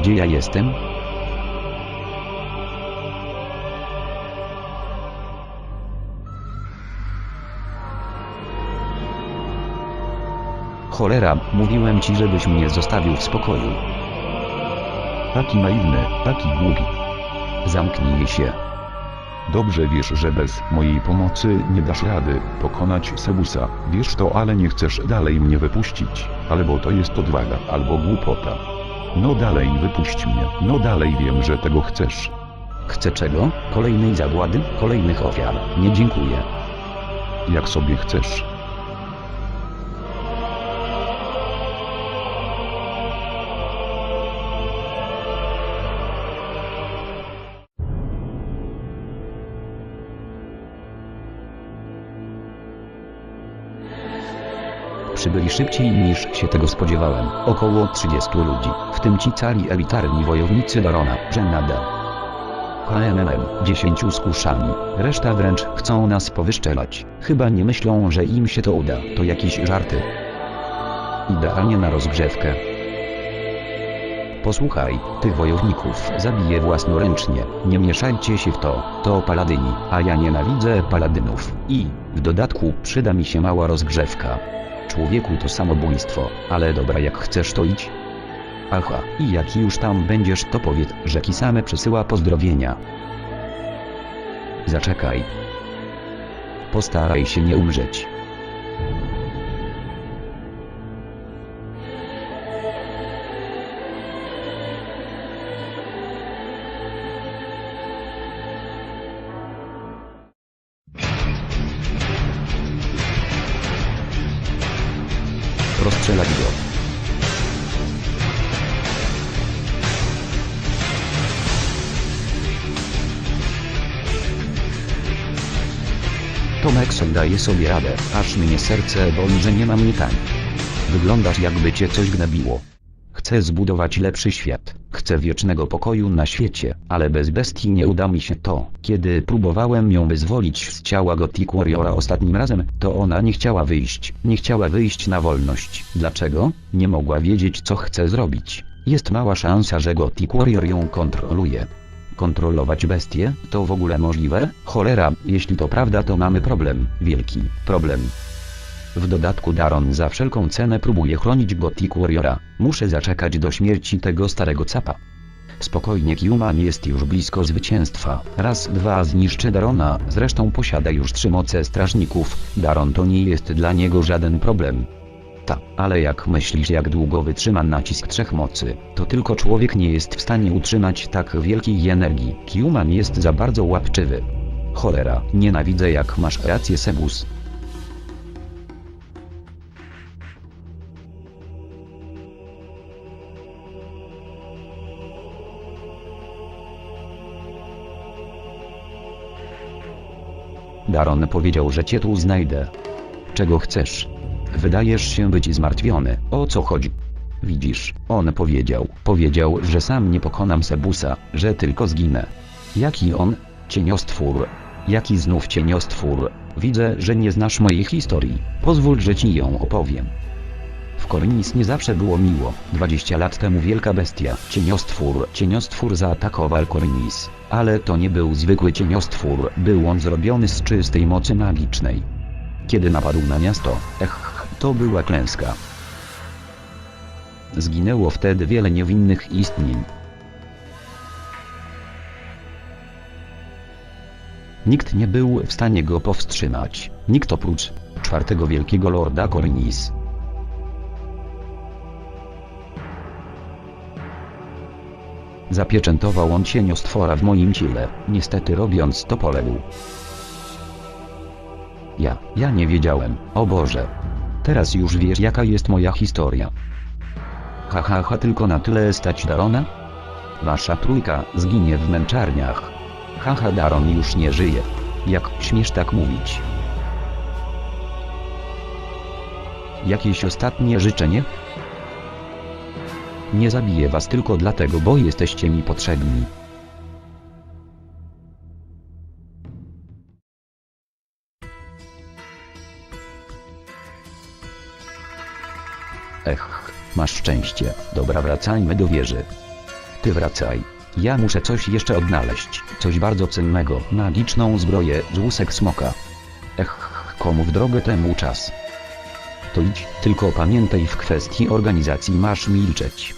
Gdzie ja jestem? Cholera, mówiłem ci, żebyś mnie zostawił w spokoju. Taki naiwny, taki głupi. Zamknij się. Dobrze wiesz, że bez mojej pomocy nie dasz rady pokonać Sebusa. Wiesz to, ale nie chcesz dalej mnie wypuścić. Albo to jest odwaga, albo głupota. No dalej wypuść mnie. No dalej wiem, że tego chcesz. Chcę czego? Kolejnej zagłady? Kolejnych ofiar? Nie dziękuję. Jak sobie chcesz. Przybyli szybciej niż się tego spodziewałem. Około 30 ludzi, w tym ci cali elitarni wojownicy Darona, Żenada. HMMM, 10 z kuszami, reszta wręcz chcą nas powyszczelać. Chyba nie myślą, że im się to uda, to jakieś żarty. Idealnie na rozgrzewkę. Posłuchaj, tych wojowników zabiję własnoręcznie, nie mieszajcie się w to, to paladyni, a ja nienawidzę paladynów. I, w dodatku, przyda mi się mała rozgrzewka. Człowieku to samobójstwo, ale dobra jak chcesz to idź. Aha, i jak już tam będziesz to powiedz, że Kisame przesyła pozdrowienia. Zaczekaj. Postaraj się nie umrzeć. Rozstrzelać go. Daje sobie radę, aż mnie serce boli, że nie mam mnie tań. Wyglądasz jakby cię coś gnabiło. Chcę zbudować lepszy świat, chcę wiecznego pokoju na świecie, ale bez bestii nie uda mi się to. Kiedy próbowałem ją wyzwolić z ciała Gothic Warriora ostatnim razem, to ona nie chciała wyjść, nie chciała wyjść na wolność. Dlaczego? Nie mogła wiedzieć co chce zrobić. Jest mała szansa, że Gothic Warrior ją kontroluje. Kontrolować bestię? To w ogóle możliwe? Cholera, jeśli to prawda to mamy problem, wielki problem. W dodatku Daron za wszelką cenę próbuje chronić Gothic Warriora. Muszę zaczekać do śmierci tego starego capa. Spokojnie Kiuman jest już blisko zwycięstwa. Raz, dwa zniszczy Darona, zresztą posiada już trzy moce strażników. Daron to nie jest dla niego żaden problem. Ta, ale jak myślisz jak długo wytrzyma nacisk trzech mocy, to tylko człowiek nie jest w stanie utrzymać tak wielkiej energii. Kiuman jest za bardzo łapczywy. Cholera, nienawidzę jak masz rację Sebus. Daron powiedział, że cię tu znajdę. Czego chcesz? Wydajesz się być zmartwiony. O co chodzi? Widzisz, on powiedział, powiedział, że sam nie pokonam Sebusa, że tylko zginę. Jaki on? Cieniostwór. Jaki znów cieniostwór? Widzę, że nie znasz mojej historii. Pozwól, że ci ją opowiem. W Korinis nie zawsze było miło. 20 lat temu wielka bestia, cieniostwór, cieniostwór zaatakował Korinis. Ale to nie był zwykły cieniostwór, był on zrobiony z czystej mocy magicznej. Kiedy napadł na miasto, ech, to była klęska. Zginęło wtedy wiele niewinnych istnień. Nikt nie był w stanie go powstrzymać, nikt oprócz czwartego wielkiego lorda Korinis. Zapieczętował on cieniostwora w moim ciele, niestety robiąc to poległ. Ja, ja nie wiedziałem, o Boże. Teraz już wiesz jaka jest moja historia. Ha ha ha tylko na tyle stać Darona? Wasza trójka zginie w męczarniach. Haha Daron już nie żyje. Jak śmiesz tak mówić? Jakieś ostatnie życzenie? Nie zabiję was tylko dlatego, bo jesteście mi potrzebni. Ech, masz szczęście. Dobra, wracajmy do wieży. Ty wracaj. Ja muszę coś jeszcze odnaleźć. Coś bardzo cennego. Magiczną zbroję z smoka. Ech, komu w drogę temu czas. To idź, tylko pamiętaj w kwestii organizacji masz milczeć.